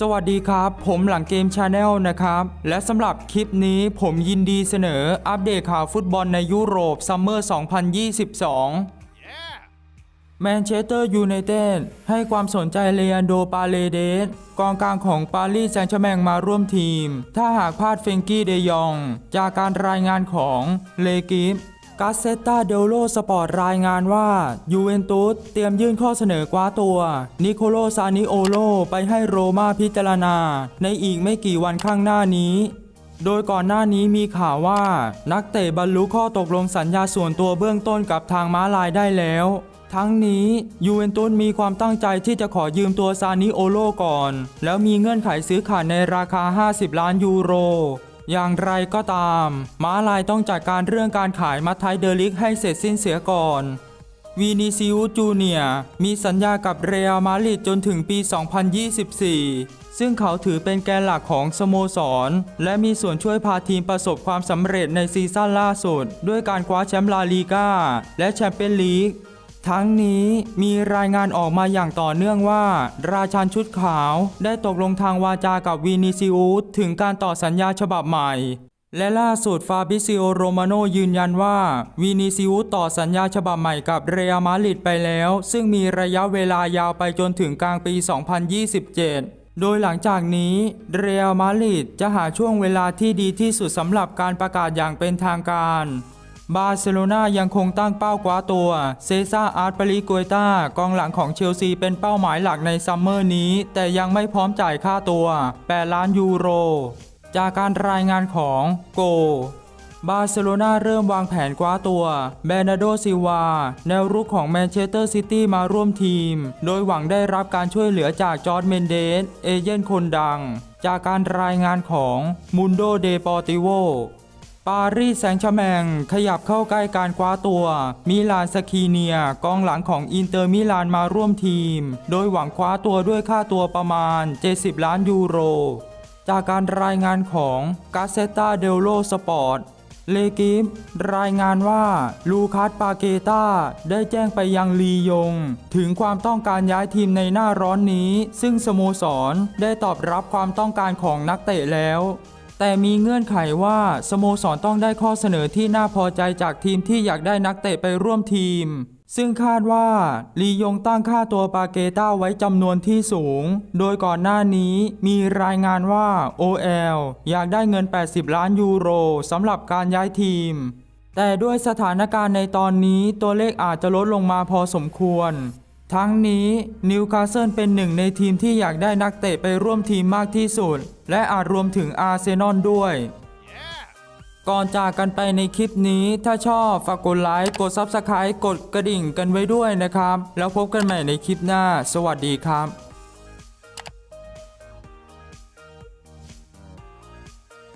สวัสดีครับ ผมหลังเกมชาแนลนะครับ และสำหรับคลิปนี้ผมยินดีเสนออัปเดตข่าวฟุตบอลในยุโรปซัมเมอร์ 2022แมนเชสเตอร์ยูไนเต็ดให้ความสนใจเลอันโดปาเลเดสกองกลางของปารีสแซงต์แชร์แมงมาร่วมทีม ถ้าหากพลาดเฟรงกี้เดยอง จากการรายงานของเลกิฟ กาเซตาเดโลสปอร์ตรายงานว่ายูเวนตุสเตรียมยื่นข้อเสนอกว้าตัว นิโคโลซานิโอโลไปให้โรม่าพิจารณา ในอีกไม่กี่วันข้างหน้านี้ โดยก่อนหน้านี้มีข่าวว่า นักเตะบรรลุข้อตกลงสัญญาส่วนตัวเบื้องต้นกับทางม้าลายได้แล้ว ทั้งนี้ยูเวนตุสมีความตั้งใจที่จะขอยืมตัวซานิโอโลก่อน แล้วมีเงื่อนไขซื้อขาดในราคา 50 ล้านยูโร อย่างไรก็ตาม ม้าลายต้องจัดการเรื่องการขายมัทไทเดลิกให้เสร็จสิ้นเสียก่อนวีนิซิอุสจูเนียมีสัญญากับเรอัลมาดริดจนถึงปี 2024 ซึ่งเขาถือเป็นแกนหลักของสโมสร และมีส่วนช่วยพาทีมประสบความสำเร็จในซีซั่นล่าสุด ด้วยการคว้าแชมป์ลาลีกาและแชมเปี้ยนลีก ทั้งนี้มีรายงานออกมาอย่างต่อเนื่องว่า ราชันชุดขาวได้ตกลงทางวาจากับวีนิซิอุสถึงการต่อสัญญาฉบับใหม่ และล่าสุดฟาบิซิโอโรมาโนยืนยันว่าวีนิซิอุสต่อสัญญาฉบับใหม่กับเรอัลมาดริดไปแล้ว ซึ่งมีระยะเวลายาวไปจนถึงกลางปี 2027โดยหลังจากนี้เรอัลมาดริดจะหาช่วงเวลาที่ดีที่สุดสำหรับการประกาศอย่างเป็นทางการ บาร์เซโลนายังคงตั้งเป้ากว้าตัว เซซ่าอาร์ตปาริโกยตากองหลังของเชลซีเป็นเป้าหมายหลักในซัมเมอร์นี้ แต่ยังไม่พร้อมจ่ายค่าตัว 8 ล้านยูโร จากการรายงานของโกบาร์เซโลนาเริ่มวางแผนคว้าตัวเบรนาโดซิวา แนวรุกของแมนเชสเตอร์ซิตี้มาร่วมทีม โดยหวังได้รับการช่วยเหลือจากจอร์ดเมนเดส เอเย่นคนดัง จากการรายงานของมุนโดเดปอติโว ปารีสแซงต์แชร์แมงขยับเข้าใกล้การคว้าตัว มิลานสคีเนียกองหลังของอินเตอร์มิลานมาร่วมทีม โดยหวังคว้าตัวด้วยค่าตัวประมาณ 70 ล้านยูโร จากการรายงานของกาเซตาเดโลสปอร์ตเลกิฟรายงานว่าลูคัสปาเกตาได้แจ้งไปยังลียง ถึงความต้องการย้ายทีมในหน้าร้อนนี้ ซึ่งสโมสรได้ตอบรับความต้องการของนักเตะแล้ว แต่มีเงื่อนไขว่าสโมสรต้องได้ข้อเสนอที่น่าพอใจจากทีมที่อยากได้นักเตะไปร่วมทีม ซึ่งคาดว่าลียงตั้งค่าตัวปาเกต้าไว้จำนวนที่สูง โดยก่อนหน้านี้มีรายงานว่า OL อยากได้เงิน 80 ล้านยูโรสำหรับการย้ายทีมแต่ด้วยสถานการณ์ในตอนนี้ตัวเลขอาจจะลดลงมาพอสมควร ทั้งนี้นิวคาสเซิลเป็นหนึ่งในทีมที่อยากได้นักเตะไปร่วมทีมมากที่สุด และอาจรวมถึงอาร์เซนอลด้วยก่อนจากกันไปในคลิปนี้ถ้าชอบฝากกดไลค์ กด Subscribe กดกระดิ่งกันไว้ด้วยนะครับ แล้วพบกันใหม่ในคลิปหน้า สวัสดีครับ